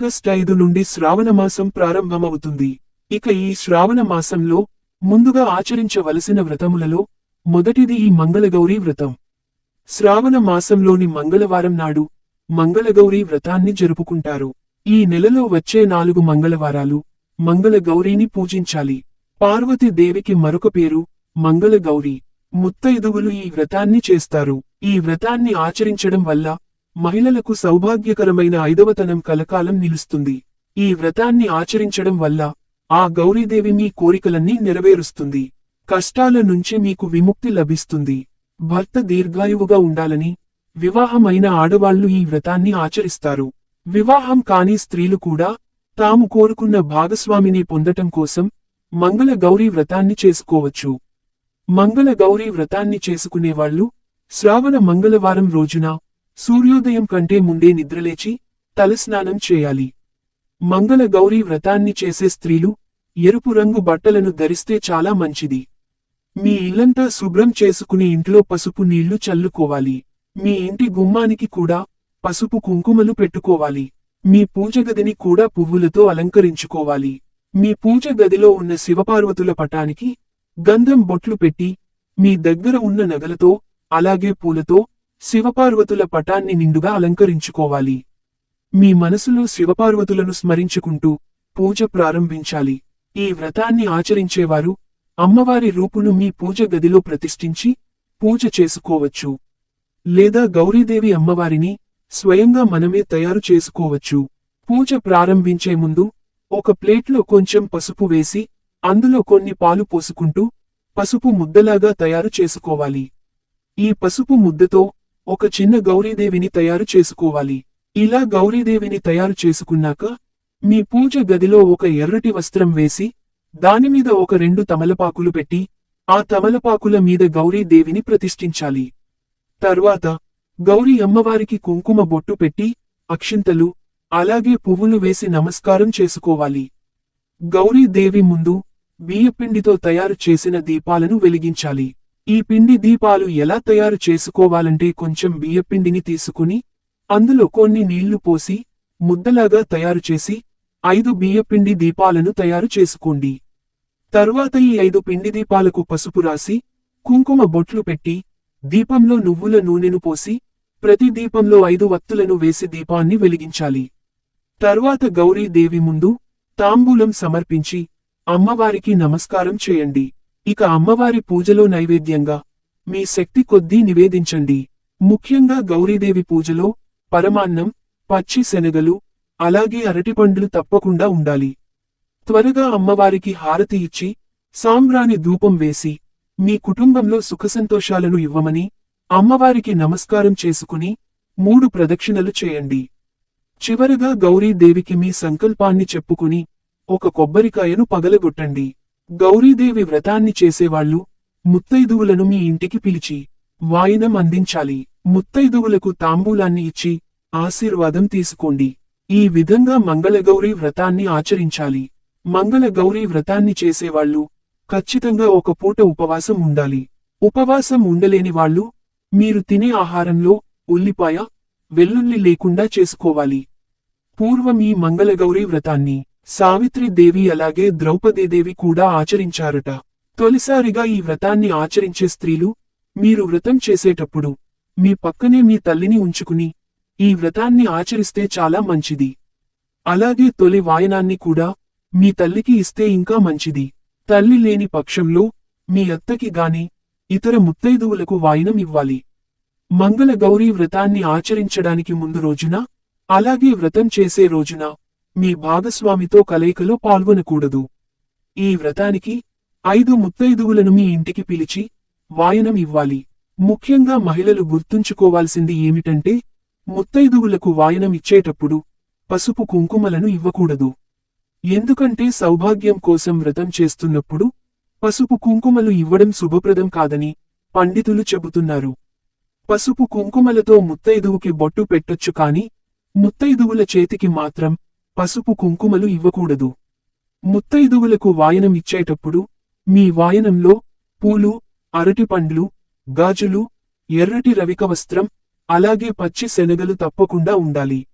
August ఐదు నుండి శ్రావణమాసం ప్రారంభమవుతుంది. ఇక ఈ శ్రావణ మాసంలో ముందుగా ఆచరించవలసిన వ్రతములలో మొదటిది ఈ మంగళగౌరీ వ్రతం. శ్రావణ మాసంలోని మంగళవారం నాడు మంగళగౌరీ వ్రతాన్ని జరుపుకుంటారు. ఈ నెలలో వచ్చే నాలుగు మంగళవారాలు మంగళగౌరీని పూజించాలి. పార్వతి దేవికి మరొక పేరు మంగళగౌరి. ముత్తైదువులు ఈ వ్రతాన్ని చేస్తారు. ఈ వ్రతాన్ని ఆచరించడం వల్ల మహిళలకు సౌభాగ్యకరమైన ఐదవతనం కలకాలం నిలుస్తుంది. ఈ వ్రతాన్ని ఆచరించడం వల్ల ఆ గౌరీదేవి మీ కోరికలన్నీ నెరవేరుస్తుంది. కష్టాల నుంచి మీకు విముక్తి లభిస్తుంది. భర్త దీర్ఘాయువుగా ఉండాలని వివాహమైన ఆడవాళ్ళు ఈ వ్రతాన్ని ఆచరిస్తారు. వివాహం కాని స్త్రీలు కూడా తాము కోరుకున్న భాగస్వామిని పొందటం కోసం మంగళ గౌరీ వ్రతాన్ని చేసుకోవచ్చు. మంగళ గౌరీ వ్రతాన్ని చేసుకునేవాళ్ళు శ్రావణ మంగళవారం రోజున సూర్యోదయం కంటే ముందే నిద్రలేచి తలస్నానం చేయాలి. మంగళ గౌరీ వ్రతాన్ని చేసే స్త్రీలు ఎరుపు రంగు బట్టలను ధరిస్తే చాలా మంచిది. మీ ఇల్లంతా శుభ్రం చేసుకుని ఇంట్లో పసుపు నీళ్ళు చల్లుకోవాలి. మీ ఇంటి గుమ్మానికి కూడా పసుపు కుంకుమలు పెట్టుకోవాలి. మీ పూజగదిని కూడా పువ్వులతో అలంకరించుకోవాలి. మీ పూజ గదిలో ఉన్న శివపార్వతుల పటానికి గంధం బొట్లు పెట్టి మీ దగ్గర ఉన్న నగలతో అలాగే పూలతో శివపార్వతుల పటాన్ని నిండుగా అలంకరించుకోవాలి. మీ మనసులో శివపార్వతులను స్మరించుకుంటూ పూజ ప్రారంభించాలి. ఈ వ్రతాన్ని ఆచరించేవారు అమ్మవారి రూపును మీ పూజ గదిలో ప్రతిష్ఠించి పూజ చేసుకోవచ్చు. లేదా గౌరీదేవి అమ్మవారిని స్వయంగా మనమే తయారు చేసుకోవచ్చు. పూజ ప్రారంభించే ముందు ఒక ప్లేట్లో కొంచెం పసుపు వేసి అందులో కొన్ని పాలు పోసుకుంటూ పసుపు ముద్దలాగా తయారు చేసుకోవాలి. ఈ పసుపు ముద్దతో ఒక చిన్న గౌరీదేవిని తయారు చేసుకోవాలి. ఇలా గౌరీదేవిని తయారు చేసుకున్నాక మీ పూజ గదిలో ఒక ఎర్రటి వస్త్రం వేసి దానిమీద ఒక రెండు తమలపాకులు పెట్టి ఆ తమలపాకుల మీద గౌరీదేవిని ప్రతిష్ఠించాలి. తర్వాత గౌరీ అమ్మవారికి కుంకుమ బొట్టు పెట్టి అక్షింతలు అలాగే పువ్వులు వేసి నమస్కారం చేసుకోవాలి. గౌరీదేవి ముందు బియ్యపిండితో తయారు చేసిన దీపాలను వెలిగించాలి. ఈ పిండి దీపాలు ఎలా తయారు చేసుకోవాలంటే కొంచెం బియ్యపిండిని తీసుకుని అందులో కొన్ని నీళ్ళు పోసి ముద్దలాగా తయారు చేసి ఐదు బియ్యపిండి దీపాలను తయారు చేసుకోండి. తర్వాత ఈ ఐదు పిండి దీపాలకు పసుపు రాసి కుంకుమ బొట్లు పెట్టి దీపంలో నువ్వుల నూనెను పోసి ప్రతి దీపంలో ఐదు వత్తులను వేసి దీపాన్ని వెలిగించాలి. తర్వాత గౌరీదేవి ముందు తాంబూలం సమర్పించి అమ్మవారికి నమస్కారం చేయండి. ఇక అమ్మవారి పూజలో నైవేద్యంగా మీ శక్తి కొద్దీ నివేదించండి. ముఖ్యంగా గౌరీదేవి పూజలో పరమాన్నం పచ్చి శనగలు అలాగే అరటిపండ్లు తప్పకుండా ఉండాలి. త్వరగా అమ్మవారికి హారతి ఇచ్చి సాంబ్రాణి ధూపం వేసి మీ కుటుంబంలో సుఖసంతోషాలను ఇవ్వమని అమ్మవారికి నమస్కారం చేసుకుని మూడు ప్రదక్షిణలు చేయండి. చివరగా గౌరీదేవికి మీ సంకల్పాన్ని చెప్పుకుని ఒక కొబ్బరికాయను పగలగొట్టండి. గౌరీదేవి వ్రతాన్ని చేసేవాళ్ళు ముత్తైదువులను మీ ఇంటికి పిలిచి వాయినం అందించాలి. ముత్తైదువులకు తాంబూలాన్ని ఇచ్చి ఆశీర్వాదం తీసుకోండి. ఈ విధంగా మంగళగౌరీ వ్రతాన్ని ఆచరించాలి. మంగళగౌరీ వ్రతాన్ని చేసేవాళ్ళు ఖచ్చితంగా ఒక పూట ఉపవాసం ఉండాలి. ఉపవాసం ఉండలేని వాళ్ళు మీరు తినే ఆహారంలో ఉల్లిపాయ వెల్లుల్లి లేకుండా చేసుకోవాలి. పూర్వం ఈ మంగళగౌరీ వ్రతాన్ని సావిత్రిదేవి అలాగే ద్రౌపదీదేవి కూడా ఆచరించారట. తొలిసారిగా ఈ వ్రతాన్ని ఆచరించే స్త్రీలు మీరు వ్రతం చేసేటప్పుడు మీ పక్కనే మీ తల్లిని ఉంచుకుని ఈ వ్రతాన్ని ఆచరిస్తే చాలా మంచిది. అలాగే తొలి వాయనాన్ని కూడా మీ తల్లికి ఇస్తే ఇంకా మంచిది. తల్లి లేని పక్షంలో మీ అత్తకి గాని ఇతర ముత్తైదువులకు వాయినం ఇవ్వాలి. మంగళ గౌరీ వ్రతాన్ని ఆచరించడానికి ముందు రోజున అలాగే వ్రతం చేసే రోజున మీ భాగస్వామితో కలయికలో పాల్గొనకూడదు. ఈ వ్రతానికి ఐదు ముత్తైదువులను మీ ఇంటికి పిలిచి వాయనం ఇవ్వాలి. ముఖ్యంగా మహిళలు గుర్తుంచుకోవాల్సింది ఏమిటంటే ముత్తైదువులకు వాయనం ఇచ్చేటప్పుడు పసుపు కుంకుమలను ఇవ్వకూడదు. ఎందుకంటే సౌభాగ్యం కోసం వ్రతం చేస్తున్నప్పుడు పసుపు కుంకుమలు ఇవ్వడం శుభప్రదం కాదని పండితులు చెబుతున్నారు. పసుపు కుంకుమలతో ముత్తైదువుకి బొట్టు పెట్టొచ్చు కాని ముత్తైదువుల చేతికి మాత్రం పసుపు కుంకుమలు ఇవ్వకూడదు. ముత్తైదువులకు వాయనం ఇచ్చేటప్పుడు మీ వాయనంలో పూలు అరటిపండ్లు గాజులు ఎర్రటి రవిక వస్త్రం అలాగే పచ్చి శనగలు తప్పకుండా ఉండాలి.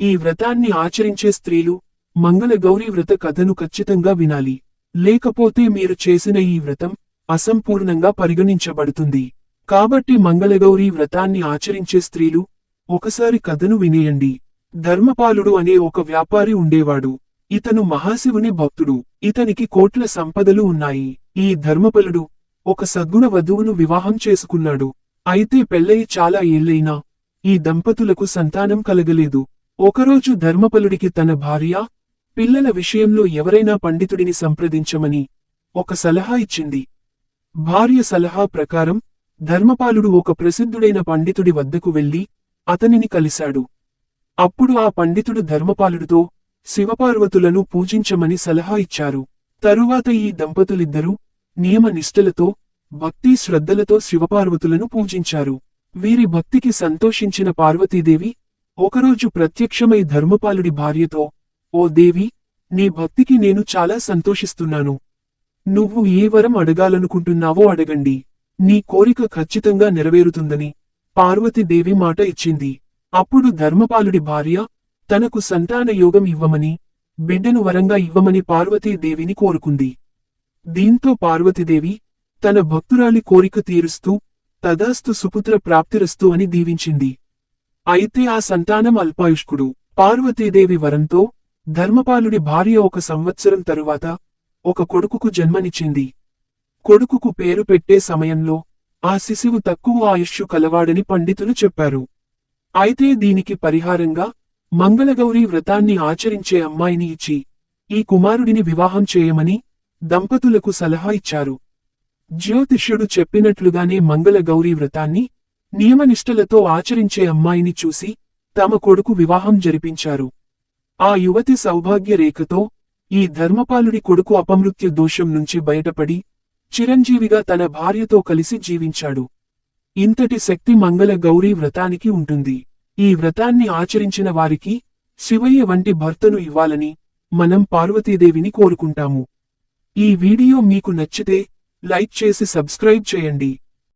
ఈ వ్రతాన్ని ఆచరించే స్త్రీలు మంగళగౌరీ వ్రత కథను ఖచ్చితంగా వినాలి. లేకపోతే మీరు చేసిన ఈ వ్రతం అసంపూర్ణంగా పరిగణించబడుతుంది. కాబట్టి మంగళగౌరీ వ్రతాన్ని ఆచరించే స్త్రీలు ఒకసారి కథను వినేయండి. ధర్మపాలుడు అనే ఒక వ్యాపారి ఉండేవాడు. ఇతను మహాశివుని భక్తుడు. ఇతనికి కోట్ల సంపదలు ఉన్నాయి. ఈ ధర్మపలుడు ఒక సద్గుణ వధువును వివాహం చేసుకున్నాడు. అయితే పెళ్ళయి చాలా ఏళ్ళైనా ఈ దంపతులకు సంతానం కలగలేదు. ఒకరోజు ధర్మపలుడికి తన భార్య పిల్లల విషయంలో ఎవరైనా పండితుడిని సంప్రదించమని ఒక సలహా ఇచ్చింది. భార్య సలహా ప్రకారం ధర్మపాలుడు ఒక ప్రసిద్ధుడైన పండితుడి వద్దకు వెళ్ళి అతనిని కలిశాడు. అప్పుడు ఆ పండితుడు ధర్మపాలుడితో శివపార్వతులను పూజించమని సలహా ఇచ్చారు. తరువాత ఈ దంపతులిద్దరూ నియమ నిష్ఠలతో భక్తి శ్రద్ధలతో శివపార్వతులను పూజించారు. వీరి భక్తికి సంతోషించిన పార్వతీదేవి ఒకరోజు ప్రత్యక్షమై ధర్మపాలుడి భార్యతో ఓ దేవి నీ భక్తికి నేను చాలా సంతోషిస్తున్నాను. నువ్వు ఏ వరం అడగాలనుకుంటున్నావో అడగండి. నీ కోరిక ఖచ్చితంగా నెరవేరుతుందని పార్వతీదేవి మాట ఇచ్చింది. అప్పుడు ధర్మపాలుడి భార్య తనకు సంతాన యోగం ఇవ్వమని బిడ్డను వరంగా ఇవ్వమని పార్వతీదేవిని కోరుకుంది. దీంతో పార్వతీదేవి తన భక్తురాలి కోరిక తీరుస్తూ తదాస్తు సుపుత్ర ప్రాప్తిరస్తు అని దీవించింది. అయితే ఆ సంతానం అల్పాయుష్కుడు. పార్వతీదేవి వరంతో ధర్మపాలుడి భార్య ఒక సంవత్సరం తరువాత ఒక కొడుకుకు జన్మనిచ్చింది. కొడుకుకు పేరు పెట్టే సమయంలో ఆ శిశువు తక్కువ ఆయుష్షు కలవాడని పండితులు చెప్పారు. అయితే దీనికి పరిహారంగా మంగళగౌరి వ్రతాన్ని ఆచరించే అమ్మాయిని ఇచ్చి ఈ కుమారుడిని వివాహం చేయమని దంపతులకు సలహా ఇచ్చారు. జ్యోతిష్యుడు చెప్పినట్లుగానే మంగళగౌరి వ్రతాన్ని నియమనిష్టలతో ఆచరించే అమ్మాయిని చూసి తమ కొడుకు వివాహం జరిపించారు. ఆ యువతి సౌభాగ్య రేఖతో ఈ ధర్మపాలుడి కొడుకు అపమృత్యు దోషం నుంచి బయటపడి చిరంజీవిగా తన భార్యతో కలిసి జీవించాడు. ఇంతటి శక్తి మంగళ గౌరీ వ్రతానికి ఉంటుంది. ఈ వ్రతాన్ని ఆచరించిన వారికి శివయ్య వంటి భర్తను ఇవ్వాలని మనం పార్వతీదేవిని కోరుకుంటాము. ఈ వీడియో మీకు నచ్చితే లైక్ చేసి సబ్స్క్రైబ్ చేయండి.